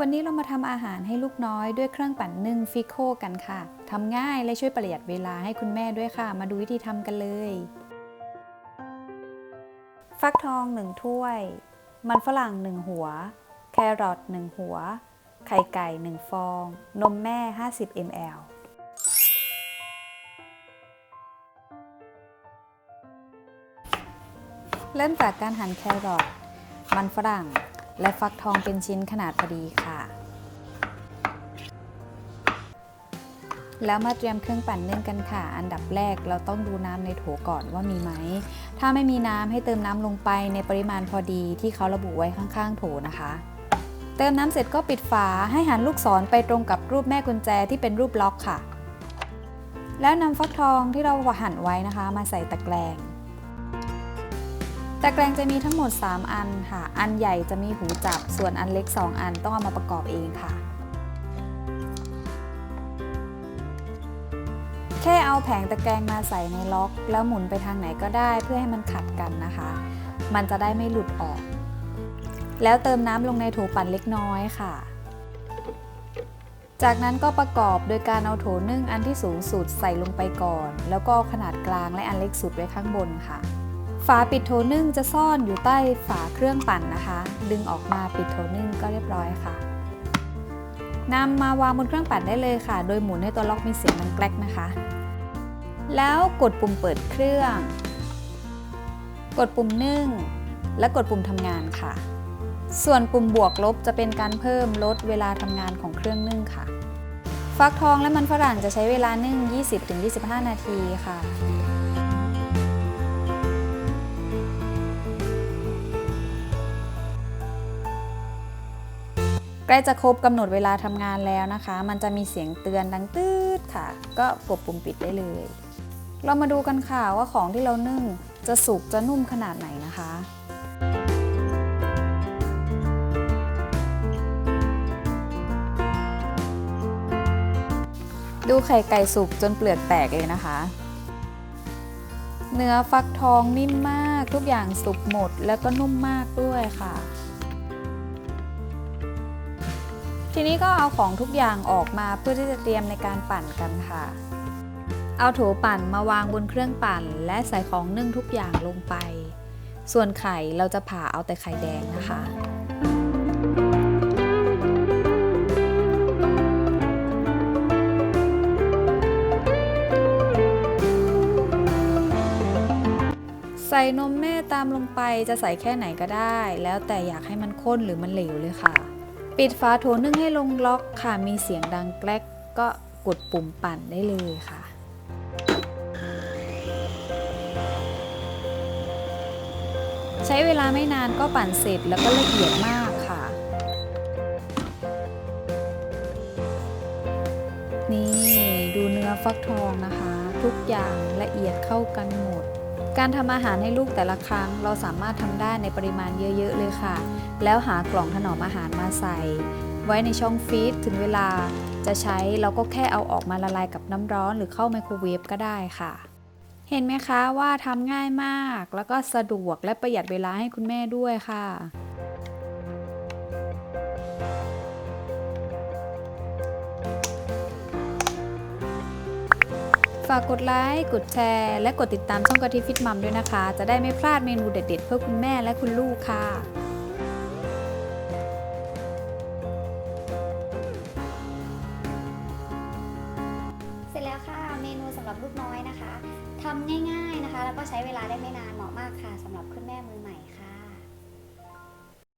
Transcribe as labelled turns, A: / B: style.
A: วันนี้เรามาทำอาหารให้ลูกน้อยด้วยเครื่องปั่นนึ่งฟิโคกันค่ะ ทำง่ายและช่วยประหยัดเวลาให้คุณแม่ด้วยค่ะ มาดูวิธีทำกันเลย ฟักทอง 1 ถ้วย มันฝรั่ง 1 หัว แครอท1 หัว ไข่ไก่ 1 ฟอง นมแม่ 50 ml เริ่มจากการหั่นแครอท มันฝรั่ง และฟักทองเป็นชิ้นขนาดพอดีค่ะ แล้วมาเตรียมเครื่องปั่นนึ่งกันค่ะ อันดับแรกเราต้องดูน้ำในโถก่อนว่ามีไหม ถ้าไม่มีน้ำให้เติมน้ำลงไปในปริมาณพอดีที่เขาระบุไว้ข้างๆ โถนะคะเติมน้ำเสร็จก็ปิดฝาให้หันลูกศรไปตรงกับรูปแม่กุญแจที่เป็นรูปล็อกค่ะ แล้วนำฟักทองที่เราหั่นไว้นะคะ มาใส่ตะแกรง ตะแกรงจะมีทั้งหมด 3 อันค่ะ อันใหญ่จะมีหูจับ ส่วนอันเล็ก 2 อันต้องเอามาประกอบเองค่ะ แค่เอาแผงตะแกรงมาใส่ในล็อก แล้วหมุนไปทางไหนก็ได้เพื่อให้มันขัดกันนะคะ มันจะได้ไม่หลุดออก แล้วเติมน้ำลงในโถปั่นเล็กน้อยค่ะ จากนั้นก็ประกอบโดยการเอาโถนึ่งอันที่สูงสุดใส่ลงไปก่อน แล้วก็เอาขนาดกลางและอันเล็กสุดไว้ข้างบนค่ะ ฝาปิดโถนึ่งจะซ่อนอยู่ใต้ฝาเครื่องปั่นนะคะ ดึงออกมาปิดโถนึ่งก็เรียบร้อยค่ะนำมาวางบนเครื่องปั่นได้เลยค่ะ โดยหมุนให้ตัวล็อกมีเสียงดังแกรกนะคะ แล้วกดปุ่มเปิดเครื่อง กดปุ่มนึ่ง และกดปุ่มทำงานค่ะ ส่วนปุ่มบวกลบจะเป็นการเพิ่มลดเวลาทำงานของเครื่องนึ่งค่ะ ฟักทองและมันฝรั่งจะใช้เวลานึ่ง 20-25 นาทีค่ะ ล้จะครบกำหนดเวลาทำงานแล้วนะคะ มันจะมีเสียงเตือนดังตืดค่ะ ก็กดปุ่มปิดได้เลย เรามาดูกันค่ะว่าของที่เรานึ่งจะสุกจะนุ่มขนาดไหนนะคะดูไข่ไก่สุกจนเปลือกแตกเลยนะคะ เนื้อฟักทองนิ่มมากทุกอย่างสุกหมดแล้วก็นุ่มมากด้วยค่ะ ทีนี้ก็เอาของทุกอย่างออกมาเพื่อที่จะเตรียมในการปั่นกันค่ะ เอาโถปั่นมาวางบนเครื่องปั่น และใส่ของนึ่งทุกอย่างลงไป ส่วนไข่เราจะผ่าเอาแต่ไข่แดงนะคะใส่นมแม่ตามลงไปจะใส่แค่ไหนก็ได้ แล้วแต่อยากให้มันข้นหรือมันเหลวเลยค่ะ ปิดฝาโถนึ่งให้ลงล็อกค่ะ มีเสียงดังแกรกก็กดปุ่มปั่นได้เลยค่ะ ใช้เวลาไม่นานก็ปั่นเสร็จแล้วก็ละเอียดมากค่ะ นี่ดูเนื้อฟักทองนะคะ ทุกอย่างละเอียดเข้ากันหมด การทำอาหารให้ลูกแต่ละครั้ง เราสามารถทำได้ในปริมาณเยอะ ๆ เลยค่ะ แล้วหากล่องถนอมอาหารมาใส่ ไว้ในช่องฟรีซถึงเวลาจะใช้เราก็แค่เอาออกมาละลายกับน้ำร้อนหรือเข้าไมโครเวฟก็ได้ค่ะ เห็นไหมคะว่าทำง่ายมาก แล้วก็สะดวกและประหยัดเวลาให้คุณแม่ด้วยค่ะากกดไลค์กดแชร์ และกดติดตามช่องกะทิฟิตมัมด้วยนะคะ จะได้ไม่พลาดเมนูเด็ดๆ เพื่อคุณแม่และคุณลูกค่ะ
B: เสร็จแล้วค่ะเมนูสำหรับลูกน้อยนะคะทำง่าย ๆนะคะ แล้วก็ใช้เวลาได้ไม่นานเหมาะมา
A: กค่ะสำหรับคุณแม่มือใหม่ค่ะ